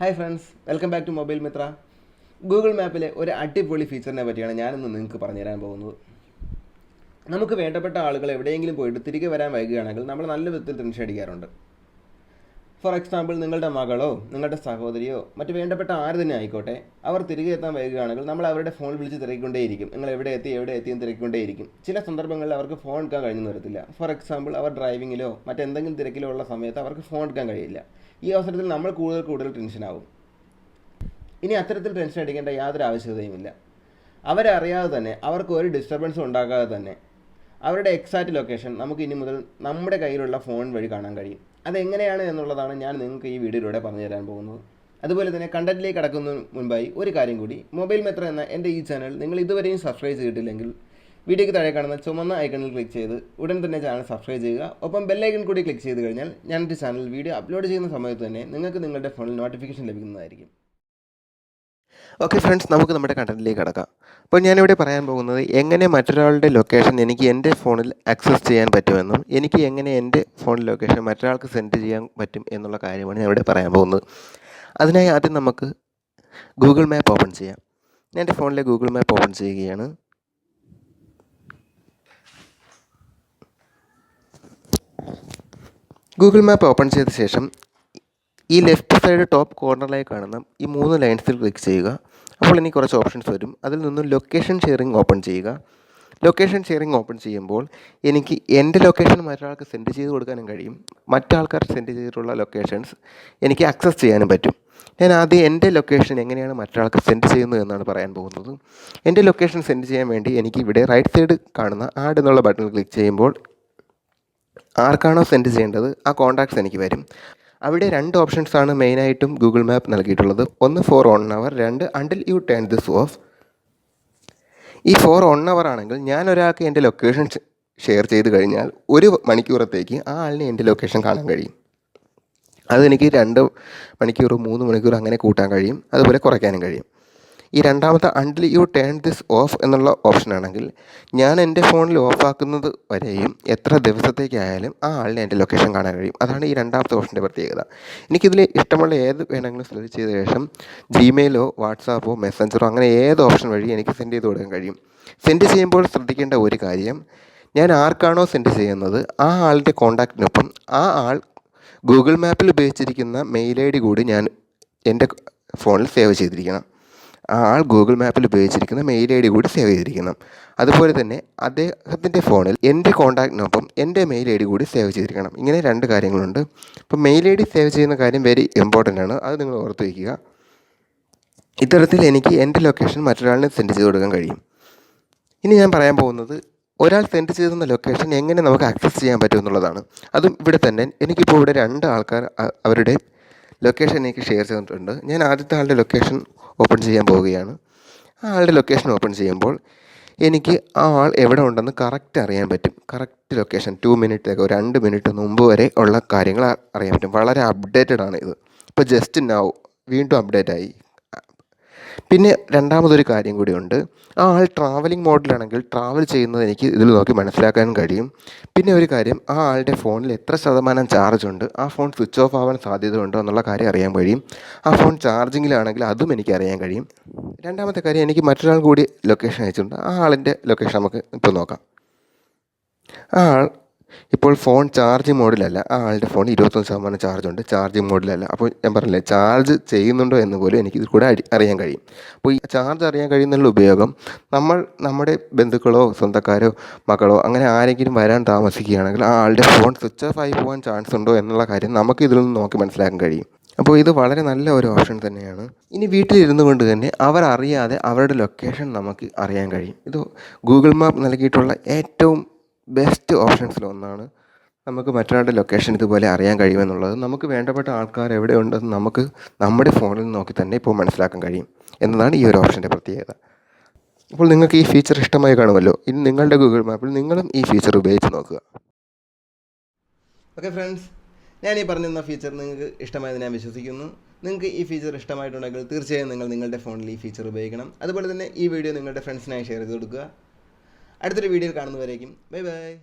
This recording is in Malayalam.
Hi friends welcome back to mobile Mitra Google മാപ്പിലെ ഒരു അടിപൊളി ഫീച്ചറിനെ പറ്റിയാണ് ഞാനിന്ന് നിങ്ങൾക്ക് പറഞ്ഞു തരാൻ പോകുന്നത്. നമുക്ക് വേണ്ടപ്പെട്ട ആളുകൾ എവിടെയെങ്കിലും പോയിട്ട് തിരികെ വരാൻ വൈകുകയാണെങ്കിൽ നമ്മൾ നല്ല വിധത്തിൽ ടെൻഷൻ അടിക്കാറുണ്ട് ഫോർ എക്സാമ്പിൾ നിങ്ങളുടെ മകളോ നിങ്ങളുടെ സഹോദരിയോ മറ്റ് വേണ്ടപ്പെട്ട ആര് തന്നെ ആയിക്കോട്ടെ അവർ തിരികെ എത്താൻ വൈകുകയാണെങ്കിൽ നമ്മൾ അവരുടെ ഫോൺ വിളിച്ച് തിരക്കിക്കൊണ്ടേയിരിക്കും. നിങ്ങൾ എവിടെ എത്തി എവിടെ എത്തി എന്ന് തിരക്കിക്കൊണ്ടേയിരിക്കും. ചില സന്ദർഭങ്ങളിൽ അവർക്ക് ഫോൺ എടുക്കാൻ കഴിഞ്ഞു വരത്തില്ല. ഫോർ എക്സാമ്പിൾ അവർ ഡ്രൈവിങ്ങിലോ മറ്റെന്തെങ്കിലും തിരക്കിലോ ഉള്ള സമയത്ത് അവർക്ക് ഫോൺ എടുക്കാൻ കഴിയില്ല. ഈ അവസരത്തിൽ നമ്മൾ കൂടുതൽ കൂടുതൽ ടെൻഷനാവും ഇനി അത്തരത്തിൽ ടെൻഷൻ അടിക്കേണ്ട യാതൊരു ആവശ്യകതയുമില്ല അവരെ അറിയാതെ തന്നെ അവർക്ക് ഒരു ഡിസ്റ്റർബൻസും ഉണ്ടാക്കാതെ തന്നെ അവരുടെ എക്സാക്റ്റ് ലൊക്കേഷൻ നമുക്ക് ഇനി മുതൽ നമ്മുടെ കയ്യിലുള്ള ഫോൺ വഴി കാണാൻ കഴിയും. അതെങ്ങനെയാണ് എന്നുള്ളതാണ് ഞാൻ നിങ്ങൾക്ക് ഈ വീഡിയോയിലൂടെ പറഞ്ഞു തരാൻ പോകുന്നത്. അതുപോലെ തന്നെ കണ്ടന്റിലേക്ക് കടക്കുന്നതിന് മുൻപായി ഒരു കാര്യം കൂടി. മൊബൈൽ മെത്ര എന്ന എന്റെ ഈ ചാനൽ നിങ്ങൾ ഇതുവരെയും സബ്സ്ക്രൈബ് ചെയ്തിട്ടില്ലെങ്കിൽ വീഡിയോയ്ക്ക് താഴെ കാണുന്ന ചുമന്ന ഐക്കണിൽ ക്ലിക്ക് ചെയ്ത് ഉടൻ തന്നെ ചാനൽ സബ്സ്ക്രൈബ് ചെയ്യുക. ഒപ്പം ബെല്ലൈക്കൺ കൂടി ക്ലിക്ക് ചെയ്ത് കഴിഞ്ഞാൽ ഞാൻ ചാനൽ വീഡിയോ അപ്ലോഡ് ചെയ്യുന്ന സമയത്ത് തന്നെ നിങ്ങൾക്ക് നിങ്ങളുടെ ഫോണിൽ നോട്ടിഫിക്കേഷൻ ലഭിക്കുന്നതായിരിക്കും. ഓക്കെ ഫ്രണ്ട്സ് നമുക്ക് നമ്മുടെ കണ്ടന്റിലേക്ക് കിടക്കാം. അപ്പോൾ ഞാനിവിടെ പറയാൻ പോകുന്നത് എങ്ങനെ മറ്റൊരാളുടെ ലൊക്കേഷൻ എനിക്ക് എന്റെ ഫോണിൽ ആക്സസ് ചെയ്യാൻ പറ്റുമെന്നും എനിക്ക് എങ്ങനെ എന്റെ ഫോൺ ലൊക്കേഷൻ മറ്റൊരാൾക്ക് സെൻഡ് ചെയ്യാൻ പറ്റും എന്നുള്ള കാര്യമാണ് ഞാൻ ഇവിടെ പറയാൻ പോകുന്നത്. അതിനായി ആദ്യം നമുക്ക് ഗൂഗിൾ മാപ്പ് ഓപ്പൺ ചെയ്യാം. ഞാൻ എന്റെ ഫോണിലെ ഗൂഗിൾ മാപ്പ് ഓപ്പൺ ചെയ്യുകയാണ്. ഗൂഗിൾ മാപ്പ് ഓപ്പൺ ചെയ്ത ശേഷം ഈ ലെഫ്റ്റ് സൈഡ് ടോപ്പ് കോർണറിലായി കാണുന്ന ഈ മൂന്ന് ലൈൻസിൽ ക്ലിക്ക് ചെയ്യുക. അപ്പോൾ എനിക്ക് കുറച്ച് ഓപ്ഷൻസ് വരും. അതിൽ നിന്നും ലൊക്കേഷൻ ഷെയറിംഗ് ഓപ്പൺ ചെയ്യുക. ലൊക്കേഷൻ ഷെയറിംഗ് ഓപ്പൺ ചെയ്യുമ്പോൾ എനിക്ക് എന്റെ ലൊക്കേഷൻ മറ്റൊരാൾക്ക് സെൻഡ് ചെയ്ത് കൊടുക്കാനും കഴിയും. മറ്റാൾക്കാർ സെൻഡ് ചെയ്തിട്ടുള്ള ലൊക്കേഷൻസ് എനിക്ക് ആക്സസ് ചെയ്യാനും പറ്റും. ഞാൻ ആദ്യം എന്റെ ലൊക്കേഷൻ എങ്ങനെയാണ് മറ്റൊരാൾക്ക് സെൻഡ് ചെയ്യുന്നത് എന്നാണ് പറയാൻ പോകുന്നത്. എന്റെ ലൊക്കേഷൻ സെൻഡ് ചെയ്യാൻ വേണ്ടി എനിക്ക് ഇവിടെ റൈറ്റ് സൈഡ് കാണുന്ന ആഡ് എന്നുള്ള ബട്ടൺ ക്ലിക്ക് ചെയ്യുമ്പോൾ ആർക്കാണോ സെൻഡ് ചെയ്യേണ്ടത് ആ കോൺടാക്ട്സ് എനിക്ക് വരും. അവിടെ രണ്ട് ഓപ്ഷൻസാണ് മെയിനായിട്ടും ഗൂഗിൾ മാപ്പ് നൽകിയിട്ടുള്ളത്. ഒന്ന് ഫോർ ഓൺ അവർ രണ്ട് until you turn this off ഈ ഫോർ ഓൺ അവർ ആണെങ്കിൽ ഞാൻ ഒരാൾക്ക് എന്റെ ലൊക്കേഷൻ ഷെയർ ചെയ്ത് കഴിഞ്ഞാൽ ഒരു മണിക്കൂറത്തേക്ക് ആ ആളിന് എന്റെ ലൊക്കേഷൻ കാണാൻ കഴിയും. അതെനിക്ക് രണ്ട് മണിക്കൂർ മൂന്ന് മണിക്കൂർ അങ്ങനെ കൂട്ടാൻ കഴിയും. അതുപോലെ കുറയ്ക്കാനും കഴിയും. ഈ രണ്ടാമത്തെ until you turn this off എന്നുള്ള ഓപ്ഷൻ ആണെങ്കിൽ ഞാൻ എന്റെ ഫോണിൽ ഓഫാക്കുന്നത് വരെയും എത്ര ദിവസത്തേക്കായാലും ആ ആളിനെ എന്റെ ലൊക്കേഷൻ കാണാൻ കഴിയും. അതാണ് ഈ രണ്ടാമത്തെ ഓപ്ഷന്റെ പ്രത്യേകത. എനിക്കിതിൽ ഇഷ്ടമുള്ള ഏത് വേണമെങ്കിലും സെലക്ട് ചെയ്ത ശേഷം ജിമെയിലോ വാട്സാപ്പോ മെസ്സഞ്ചറോ അങ്ങനെ ഏത് ഓപ്ഷൻ വഴി എനിക്ക് സെൻഡ് ചെയ്ത് കൊടുക്കാൻ കഴിയും. സെൻഡ് ചെയ്യുമ്പോൾ ശ്രദ്ധിക്കേണ്ട ഒരു കാര്യം ഞാൻ ആർക്കാണോ സെൻഡ് ചെയ്യുന്നത് ആ ആളുടെ കോൺടാക്റ്റിനൊപ്പം ആ ആൾ ഗൂഗിൾ മാപ്പിൽ ഉപയോഗിച്ചിരിക്കുന്ന മെയിൽ ഐ ഡി കൂടി ഞാൻ എന്റെ ഫോണിൽ സേവ് ചെയ്തിരിക്കണം. ആൾ ഗൂഗിൾ മാപ്പിൽ ഉപയോഗിച്ചിരിക്കുന്ന മെയിൽ ഐ ഡി കൂടി സേവ് ചെയ്തിരിക്കണം അതുപോലെ തന്നെ അദ്ദേഹത്തിന്റെ ഫോണിൽ എന്റെ കോൺടാക്റ്റിനൊപ്പം എന്റെ മെയിൽ ഐ ഡി കൂടി സേവ് ചെയ്തിരിക്കണം. ഇങ്ങനെ രണ്ട് കാര്യങ്ങളുണ്ട്. അപ്പോൾ മെയിൽ ഐ ഡി സേവ് ചെയ്യുന്ന കാര്യം വെരി ഇമ്പോർട്ടന്റ് ആണ്. അത് നിങ്ങൾ ഓർത്ത് വയ്ക്കുക. ഇത്തരത്തിൽ എനിക്ക് എന്റെ ലൊക്കേഷൻ മറ്റൊരാളിനെ സെൻഡ് ചെയ്ത് കൊടുക്കാൻ കഴിയും. ഇനി ഞാൻ പറയാൻ പോകുന്നത് ഒരാൾ സെൻഡ് ചെയ്തുന്ന ലൊക്കേഷൻ എങ്ങനെ നമുക്ക് ആക്സസ് ചെയ്യാൻ പറ്റും എന്നുള്ളതാണ്. അതും ഇവിടെ തന്നെ എനിക്കിപ്പോൾ ഇവിടെ രണ്ട് ആൾക്കാർ അവരുടെ ലൊക്കേഷൻ എനിക്ക് ഷെയർ ചെയ്തിട്ടുണ്ട്. ഞാൻ ആദ്യത്തെ ആളുടെ ലൊക്കേഷൻ ഓപ്പൺ ചെയ്യാൻ പോവുകയാണ്. ആ ആളുടെ ലൊക്കേഷൻ ഓപ്പൺ ചെയ്യുമ്പോൾ എനിക്ക് ആ ആൾ എവിടെ ഉണ്ടെന്ന് കറക്റ്റ് അറിയാൻ പറ്റും. കറക്റ്റ് ലൊക്കേഷൻ ടു മിനിറ്റൊക്കെ രണ്ട് മിനിറ്റ് മുമ്പ് വരെ ഉള്ള കാര്യങ്ങൾ അറിയാൻ പറ്റും. വളരെ അപ്ഡേറ്റഡ് ആണ് ഇത്. ഇപ്പോൾ ജസ്റ്റ് നൗ വീണ്ടും അപ്ഡേറ്റ് ആയി. പിന്നെ രണ്ടാമതൊരു കാര്യം കൂടിയുണ്ട്. ആ ആൾ ട്രാവലിംഗ് മോഡിലാണെങ്കിൽ ട്രാവൽ ചെയ്യുന്നത് എനിക്ക് ഇതിൽ നോക്കി മനസ്സിലാക്കാൻ കഴിയും. പിന്നെ ഒരു കാര്യം ആ ആളുടെ ഫോണിൽ എത്ര ശതമാനം ചാർജ് ഉണ്ട് ആ ഫോൺ സ്വിച്ച് ഓഫ് ആവാൻ സാധ്യത ഉണ്ടോ എന്നുള്ള കാര്യം അറിയാൻ കഴിയും. ആ ഫോൺ ചാർജിങ്ങിലാണെങ്കിൽ അതും എനിക്ക് അറിയാൻ കഴിയും. രണ്ടാമത്തെ കാര്യം എനിക്ക് മറ്റൊരാൾ കൂടി ലൊക്കേഷൻ അയച്ചിട്ടുണ്ട്. ആ ആളിന്റെ ലൊക്കേഷൻ നമുക്ക് ഇപ്പോൾ നോക്കാം. ആ ആൾ ഇപ്പോൾ ഫോൺ ചാർജ് മോഡിലല്ല ആ ആളുടെ ഫോൺ ഇരുപത്തൊന്ന് ശതമാനം ചാർജ് ഉണ്ട്. ചാർജ് മോഡിലല്ല അപ്പോൾ ഞാൻ പറഞ്ഞില്ലേ ചാർജ് ചെയ്യുന്നുണ്ടോ എന്ന് പോലും എനിക്ക് ഇതിൽ കൂടെ അറിയാൻ കഴിയും. അപ്പോൾ ഈ ചാർജ് അറിയാൻ കഴിയുന്നുള്ള ഉപയോഗം നമ്മൾ നമ്മുടെ ബന്ധുക്കളോ സ്വന്തക്കാരോ മക്കളോ അങ്ങനെ ആരെങ്കിലും വരാൻ താമസിക്കുകയാണെങ്കിൽ ആ ആളുടെ ഫോൺ സ്വിച്ച് ഓഫ് ആയി പോകാൻ ചാൻസ് ഉണ്ടോ എന്നുള്ള കാര്യം നമുക്ക് ഇതിൽ നിന്ന് നോക്കി മനസ്സിലാക്കാൻ കഴിയും. അപ്പോൾ ഇത് വളരെ നല്ല ഒരു ഓപ്ഷൻ തന്നെയാണ്. ഇനി വീട്ടിലിരുന്നു കൊണ്ട് തന്നെ അവർ അറിയാതെ അവരുടെ ലൊക്കേഷൻ നമുക്ക് അറിയാൻ കഴിയും. ഇത് ഗൂഗിൾ മാപ്പ് നൽകിയിട്ടുള്ള ഏറ്റവും ബെസ്റ്റ് ഓപ്ഷൻസിൽ ഒന്നാണ് നമുക്ക് മറ്റൊരാളുടെ ലൊക്കേഷൻ ഇതുപോലെ അറിയാൻ കഴിയുമെന്നുള്ളത്. നമുക്ക് വേണ്ടപ്പെട്ട ആൾക്കാർ എവിടെ ഉണ്ടെന്ന് നമുക്ക് നമ്മുടെ ഫോണിൽ നോക്കി തന്നെ ഇപ്പോൾ മനസ്സിലാക്കാൻ കഴിയും എന്നതാണ് ഈ ഒരു ഓപ്ഷന്റെ പ്രത്യേകത. അപ്പോൾ നിങ്ങൾക്ക് ഈ ഫീച്ചർ ഇഷ്ടമായി കാണുമല്ലോ. ഇനി നിങ്ങളുടെ ഗൂഗിൾ മാപ്പിൽ നിങ്ങളും ഈ ഫീച്ചർ ഉപയോഗിച്ച് നോക്കുക. ഓക്കെ ഫ്രണ്ട്സ് ഞാൻ ഈ പറഞ്ഞിരുന്ന ഫീച്ചർ നിങ്ങൾക്ക് ഇഷ്ടമായെന്ന് ഞാൻ വിശ്വസിക്കുന്നു. നിങ്ങൾക്ക് ഈ ഫീച്ചർ ഇഷ്ടമായിട്ടുണ്ടെങ്കിൽ തീർച്ചയായും നിങ്ങൾ നിങ്ങളുടെ ഫോണിൽ ഈ ഫീച്ചർ ഉപയോഗിക്കണം. അതുപോലെ തന്നെ ഈ വീഡിയോ നിങ്ങളുടെ ഫ്രണ്ട്സിനായി ഷെയർ ചെയ്ത് കൊടുക്കുക. അടുത്തൊരു വീഡിയോയിൽ കാണുന്നവരേക്കും. Bye bye.